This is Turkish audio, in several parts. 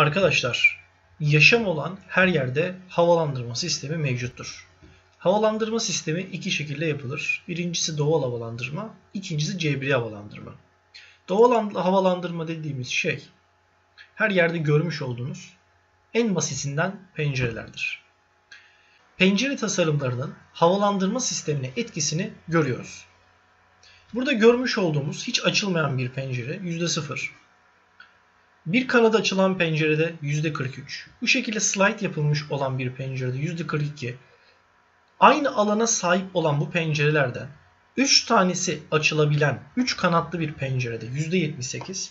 Arkadaşlar, yaşam olan her yerde havalandırma sistemi mevcuttur. Havalandırma sistemi iki şekilde yapılır. Birincisi doğal havalandırma, ikincisi cebri havalandırma. Doğal havalandırma dediğimiz şey her yerde görmüş olduğunuz en basitinden pencerelerdir. Pencere tasarımlarının havalandırma sistemine etkisini görüyoruz. Burada görmüş olduğumuz hiç açılmayan bir pencere %0. Bir kanada açılan pencerede %43. Bu şekilde slide yapılmış olan bir pencerede %42. Aynı alana sahip olan bu pencerelerden 3 tanesi açılabilen 3 kanatlı bir pencerede %78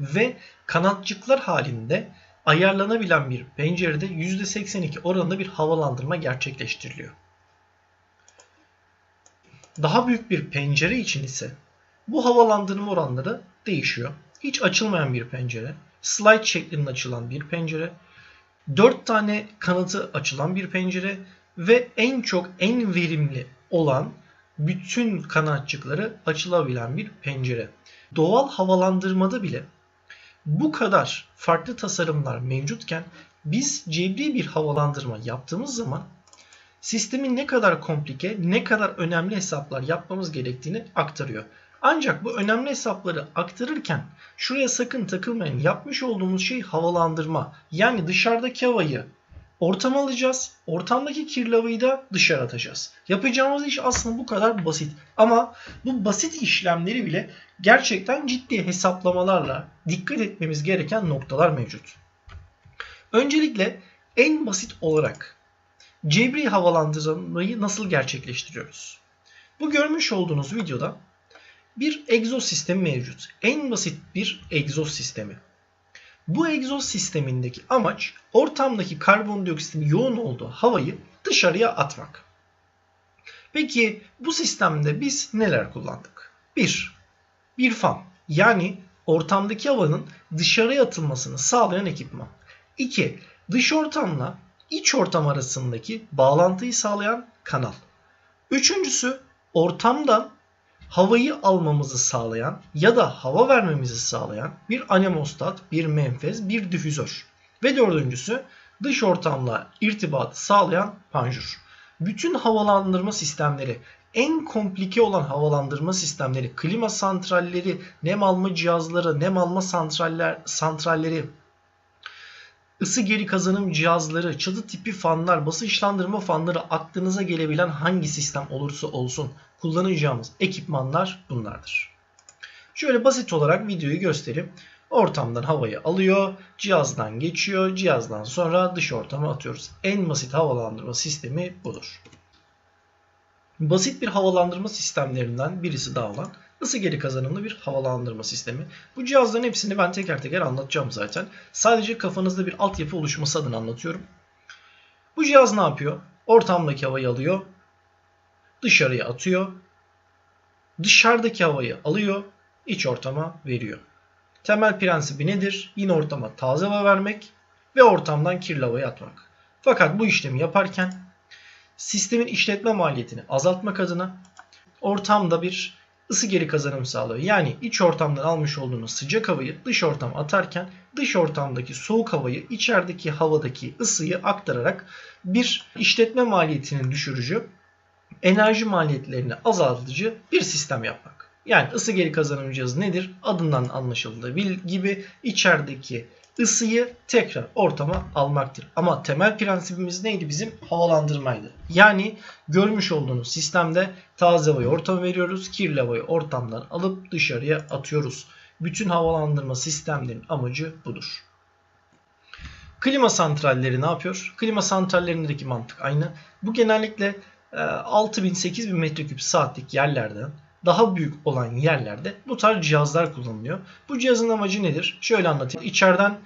ve kanatçıklar halinde ayarlanabilen bir pencerede %82 oranında bir havalandırma gerçekleştiriliyor. Daha büyük bir pencere için ise bu havalandırma oranları değişiyor. Hiç açılmayan bir pencere, slide şeklinde açılan bir pencere, 4 tane kanatı açılan bir pencere ve en çok en verimli olan bütün kanatçıkları açılabilen bir pencere. Doğal havalandırmada bile bu kadar farklı tasarımlar mevcutken biz cebri bir havalandırma yaptığımız zaman sistemin ne kadar komplike, ne kadar önemli hesaplar yapmamız gerektiğini aktarıyor. Ancak bu önemli hesapları aktarırken şuraya sakın takılmayın. Yapmış olduğumuz şey havalandırma. Yani dışarıdaki havayı ortama alacağız. Ortamdaki kirli havayı da dışarı atacağız. Yapacağımız iş aslında bu kadar basit. Ama bu basit işlemleri bile gerçekten ciddi hesaplamalarla dikkat etmemiz gereken noktalar mevcut. Öncelikle en basit olarak cebri havalandırmayı nasıl gerçekleştiriyoruz? Bu görmüş olduğunuz videoda bir egzoz sistemi mevcut. En basit bir egzoz sistemi. Bu egzoz sistemindeki amaç ortamdaki karbondioksitin yoğun olduğu havayı dışarıya atmak. Peki bu sistemde biz neler kullandık? 1. Bir fan yani ortamdaki havanın dışarıya atılmasını sağlayan ekipman. 2. Dış ortamla iç ortam arasındaki bağlantıyı sağlayan kanal. Üçüncüsü ortamdan havayı almamızı sağlayan ya da hava vermemizi sağlayan bir anemostat, bir menfez, bir difüzör. Ve dördüncüsü dış ortamla irtibatı sağlayan panjur. Bütün havalandırma sistemleri en komplike olan havalandırma sistemleri, klima santralleri, nem alma cihazları, nem alma santraller, santralleri, ısı geri kazanım cihazları, çatı tipi fanlar, basınçlandırma fanları aklınıza gelebilen hangi sistem olursa olsun kullanacağımız ekipmanlar bunlardır. Şöyle basit olarak videoyu göstereyim. Ortamdan havayı alıyor, cihazdan geçiyor, cihazdan sonra dış ortama atıyoruz. En basit havalandırma sistemi budur. Basit bir havalandırma sistemlerinden birisi daha olan ısı geri kazanımlı bir havalandırma sistemi. Bu cihazların hepsini ben teker teker anlatacağım zaten. Sadece kafanızda bir altyapı oluşması adına anlatıyorum. Bu cihaz ne yapıyor? Ortamdaki havayı alıyor, dışarıya atıyor. Dışarıdaki havayı alıyor, iç ortama veriyor. Temel prensibi nedir? Yine ortama taze hava vermek ve ortamdan kirli havayı atmak. Fakat bu işlemi yaparken sistemin işletme maliyetini azaltmak adına ortamda bir ısı geri kazanım sağlıyor. Yani iç ortamdan almış olduğunuz sıcak havayı dış ortama atarken dış ortamdaki soğuk havayı içerideki havadaki ısıyı aktararak bir işletme maliyetinin düşürücü enerji maliyetlerini azaltıcı bir sistem yapmak. Yani ısı geri kazanım cihazı nedir? Adından anlaşıldığı gibi içerideki ısıyı tekrar ortama almaktır. Ama temel prensibimiz neydi bizim? Havalandırmaydı. Yani görmüş olduğunuz sistemde taze havayı ortama veriyoruz. Kirli havayı ortamdan alıp dışarıya atıyoruz. Bütün havalandırma sistemlerinin amacı budur. Klima santralleri ne yapıyor? Klima santrallerindeki mantık aynı. Bu genellikle 6000-8000 metreküp saatlik yerlerden daha büyük olan yerlerde bu tarz cihazlar kullanılıyor. Bu cihazın amacı nedir? Şöyle anlatayım. İçeriden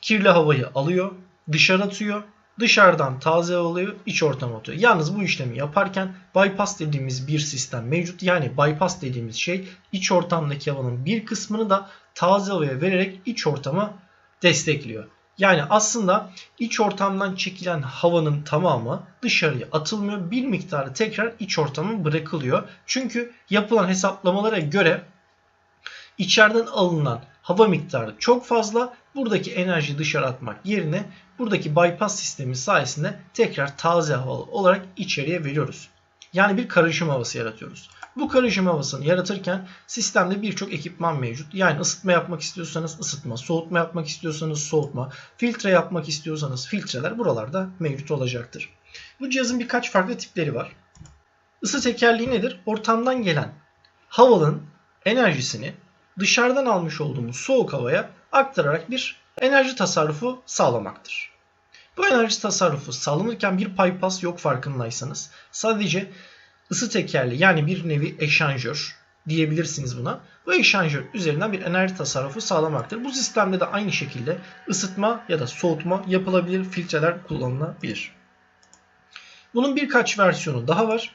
kirli havayı alıyor, dışarı atıyor. Dışarıdan taze havayı iç ortama atıyor. Yalnız bu işlemi yaparken bypass dediğimiz bir sistem mevcut. Yani bypass dediğimiz şey iç ortamdaki havanın bir kısmını da taze havaya vererek iç ortama destekliyor. Yani aslında iç ortamdan çekilen havanın tamamı dışarıya atılmıyor. Bir miktarı tekrar iç ortama bırakılıyor. Çünkü yapılan hesaplamalara göre içeriden alınan hava miktarı çok fazla. Buradaki enerjiyi dışarı atmak yerine buradaki bypass sistemi sayesinde tekrar taze hava olarak içeriye veriyoruz. Yani bir karışım havası yaratıyoruz. Bu karışım havasını yaratırken sistemde birçok ekipman mevcut. Yani ısıtma yapmak istiyorsanız ısıtma, soğutma yapmak istiyorsanız soğutma, filtre yapmak istiyorsanız filtreler buralarda mevcut olacaktır. Bu cihazın birkaç farklı tipleri var. Isı tekerleği nedir? Ortamdan gelen havanın enerjisini dışarıdan almış olduğumuz soğuk havaya aktararak bir enerji tasarrufu sağlamaktır. Bu enerji tasarrufu sağlanırken bir bypass yok farkındaysanız. Sadece ısı tekerleği yani bir nevi eşanjör diyebilirsiniz buna. Bu eşanjör üzerinden bir enerji tasarrufu sağlamaktır. Bu sistemde de aynı şekilde ısıtma ya da soğutma yapılabilir, filtreler kullanılabilir. Bunun birkaç versiyonu daha var.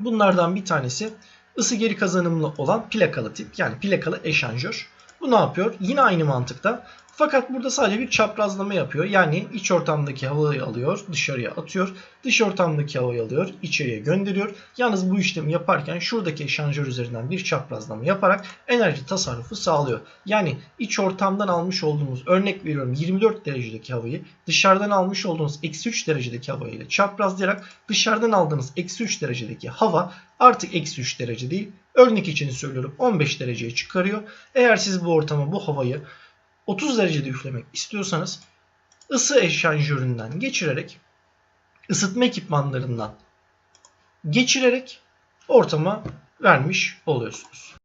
Bunlardan bir tanesi ısı geri kazanımlı olan plakalı tip yani plakalı eşanjör. Bu ne yapıyor? Yine aynı mantıkta. Fakat burada sadece bir çaprazlama yapıyor. Yani iç ortamdaki havayı alıyor, dışarıya atıyor. Dış ortamdaki havayı alıyor, içeriye gönderiyor. Yalnız bu işlemi yaparken şuradaki eşanjör üzerinden bir çaprazlama yaparak enerji tasarrufu sağlıyor. Yani iç ortamdan almış olduğumuz örnek veriyorum 24 derecedeki havayı dışarıdan almış olduğunuz eksi 3 derecedeki havayla çaprazlayarak dışarıdan aldığınız eksi 3 derecedeki hava artık eksi 3 derece değil. Örnek için söylüyorum 15 dereceye çıkarıyor. Eğer siz bu ortama bu havayı 30 derecede üflemek istiyorsanız ısı eşanjöründen geçirerek ısıtma ekipmanlarından geçirerek ortama vermiş oluyorsunuz.